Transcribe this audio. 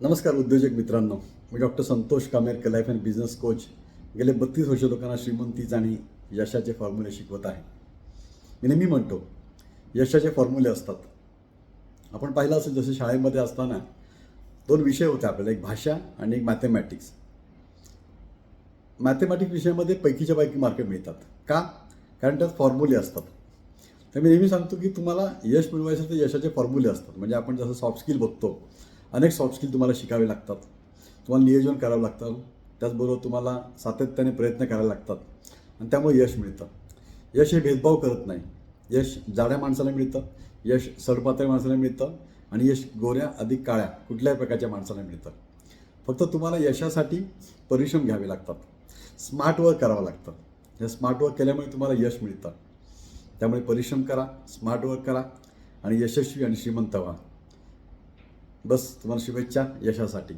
नमस्कार उद्योजक मित्रांनो मी doctor Santosh Kamerkar life and business coach गेले बत्तीस वर्ष लोकांना श्रीमंतीच आणि यशाचे फॉर्म्युले शिकवत आहे. मी नेहमी म्हणतो यशाचे फॉर्म्युले असतात. आपण पाहिलं असेल जसं शाळेमध्ये असताना दोन विषय होते आपल्याला एक भाषा आणि एक मॅथेमॅटिक्स मॅथेमॅटिक्स विषयामध्ये पैकीच्या पैकी मार्क मिळतात. का? कारण त्यात फॉर्म्युले असतात. तर मी नेहमी सांगतो की तुम्हाला यश मिळवायचं तर यशाचे फॉर्म्युले असतात. म्हणजे आपण जसं सॉफ्ट स्किल बघतो अनेक सॉफ्ट स्किल तुम्हाला शिकावे लागतात. तुम्हाला नियोजन करावं लागतं. त्याचबरोबर तुम्हाला सातत्याने प्रयत्न करायला लागतात. आणि त्यामुळे यश मिळतं. यश हे भेदभाव करत नाही. यश जाड्या माणसाला मिळतं. यश सडपातळी माणसाला मिळतं. आणि यश गोऱ्या अधिक काळ्या कुठल्याही प्रकारच्या माणसाला मिळतं. फक्त तुम्हाला यशासाठी परिश्रम घ्यावे लागतात. स्मार्ट वर्क करावं लागतं. हे स्मार्ट वर्क केल्यामुळे तुम्हाला यश मिळतं. त्यामुळे परिश्रम करा स्मार्ट वर्क करा आणि यशस्वी आणि श्रीमंत व्हा. बस तुम्हाला शुभेच्छा यशासाठी.